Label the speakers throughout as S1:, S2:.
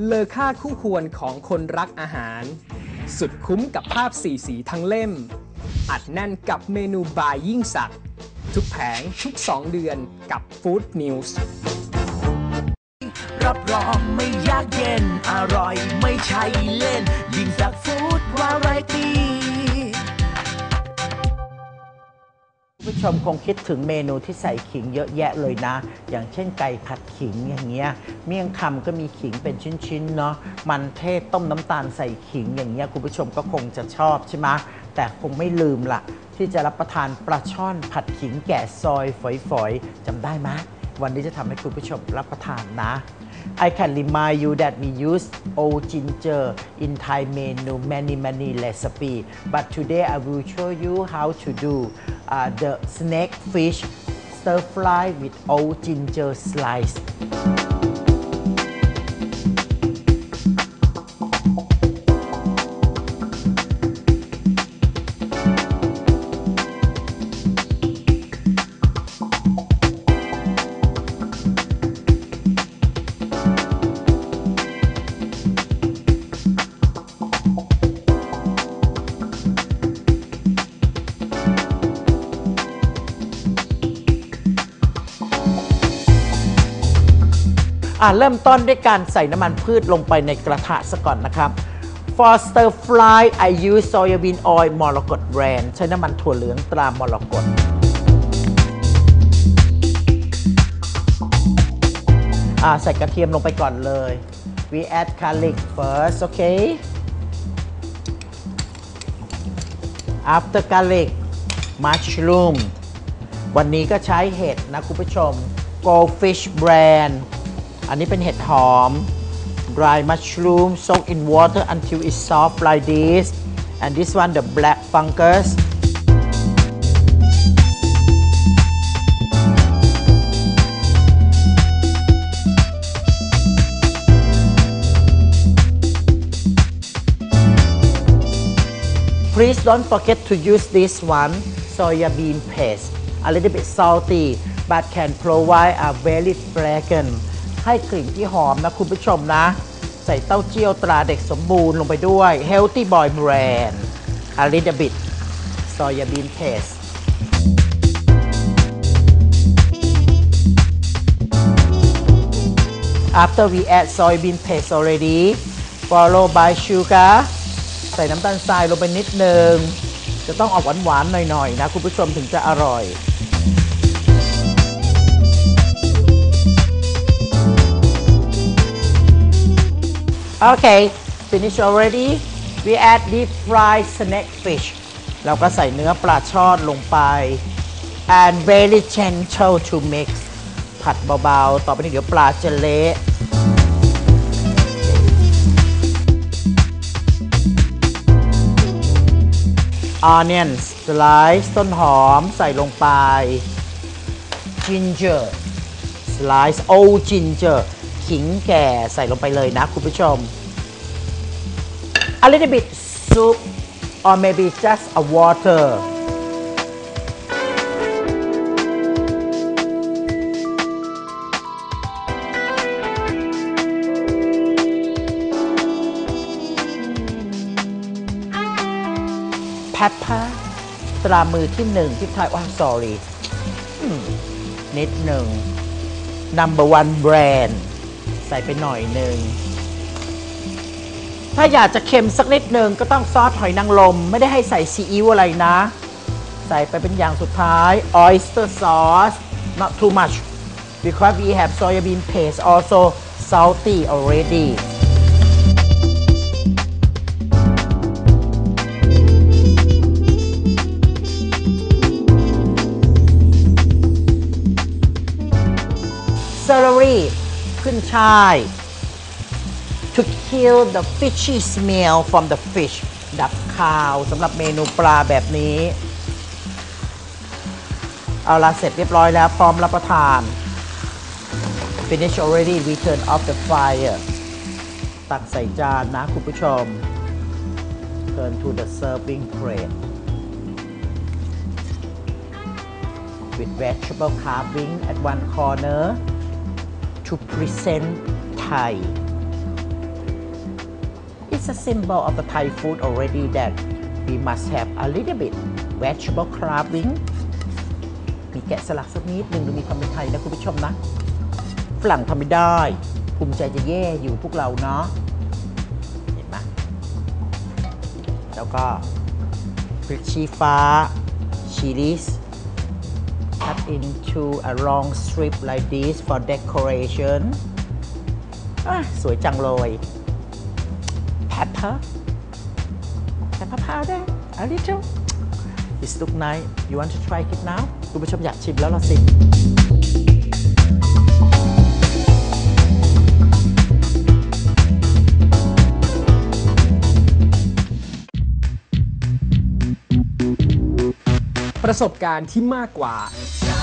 S1: เลอค่าคู่ควรของคนรักอาหาร สุดคุ้มกับภาพสีสีทั้งเล่ม อัดแน่นกับเมนูบายยิ่งสัก ทุกแผงทุก 2 เดือนกับฟู้ดนิวส์
S2: รับรองไม่ยากเย็น อร่อยไม่ใช่เล่น ยิ่งสักฟู้ดวาไรตี้
S3: ชมคงคิดถึงเมนูที่ใส่ขิงเยอะแยะเลยนะ อย่างเช่นไก่ผัดขิงอย่างเงี้ย เมี่ยงคำก็มีขิงเป็นชิ้นๆเนาะ มันเทศต้มน้ำตาลใส่ขิงอย่างเงี้ยคุณผู้ชมก็คงจะชอบใช่ไหมแต่คงไม่ลืมละที่จะรับประทานปลาช่อนผัดขิงแกะซอยฝอยๆจำได้ไหมวันนี้จะทำให้คุณผู้ชมรับประทานนะ I can remind you that we use old ginger in Thai menu many many recipe. But today I will show you how to do uh, the snake fish stir fry with old ginger slice อะเริ่มต้นด้วยการใส่น้ำมันพืชลงไปในกระทะซะก่อนนะครับ For stir fry I use soybean oil มรกตแบรนด์ใช้น้ำมันถั่วเหลืองตรามรกตอะใส่กระเทียมลงไปก่อนเลย We add garlic first okay After garlic mushroom วันนี้ก็ใช้เห็ดนะคุณผู้ชม Goldfish brand อันนี้เป็นเห็ดหอม dry mushroom soak in water until it's soft like this and this one the black fungus Please don't forget to use this one soya bean paste a little bit salty but can provide a very fragrant ให้กลิ่นที่หอมนะคุณผู้ชมนะ ใส่เต้าเจี้ยวตราเด็กสมบูรณ์ลงไปด้วย Healthy Boy Brand a little bit soya bean paste After we add soybean paste already follow by sugar ใส่น้ำตาลทรายลงไปนิดนึง จะต้องออกหวานๆหน่อยๆนะ คุณผู้ชมถึงจะอร่อย โอเค finish already we add deep fried snack fish เราก็ใส่เนื้อปลาช่อนลงไป and very gentle to mix ผัดเบาๆ ต่อไปนี้เดี๋ยวปลาจะเละ onions slice ต้นหอมใส่ลงไป ginger slice old ginger ขิงแก่ใส่ลงไปเลยนะคุณผู้ชม a little bit soup or maybe just a water pepper ตรามือที่หนึ่งที่ไทยว่า sorry อืมนิดหนึ่ง number one brand ส่ไปหน่อยหนึ่ง ถ้าอยากจะเค็มสักนิดหนึ่งก็ต้องซอสหอยนางรมไม่ได้ให้ใส่ซีอิ๊วอะไรนะ ใส่ไปเป็นอย่างสุดท้าย oyster sauce not too much because we have soybean paste also salty already celery ขึ้นช่าย to kill the fishy smell from the fish ดับคาวสำหรับเมนูปลาแบบนี้ เอาละเสร็จเรียบร้อยแล้วพร้อมรับประทาน finish already we turn off the fire ตักใส่จานนะคุณผู้ชม turn to the serving plate with vegetable carving at one corner to present Thai That's a symbol of the Thai food already that we must have a little bit vegetable carving มีแกะสลักสักนิดหนึ่งดูมีความเป็นไทยนะคุณผู้ชมนะ ฝรั่งทำไม่ได้ ภูมิใจจะแย่อยู่พวกเราเนาะ เห็นไหมแล้วก็พริกชี้ฟ้า chilies cut into a long strip like this for decoration อะสวยจังเลย pepper pepper powder a little It look nice you want to try it now คุณผู้ชมอยากชิมแล้วล่ะสิ
S1: ประสบการณ์ที่มากกว่า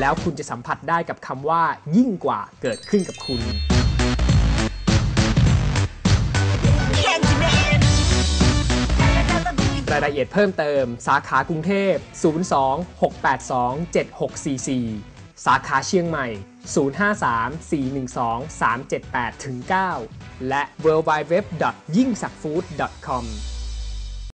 S1: แล้วคุณจะสัมผัสได้กับคำว่า ยิ่งกว่าเกิดขึ้นกับคุณ รายละเอียดเพิ่มเติม สาขากรุงเทพ 02-682-7644 สาขาเชียงใหม่ 053-412-378-9 และ w w w y i n g s a k f o o d c o m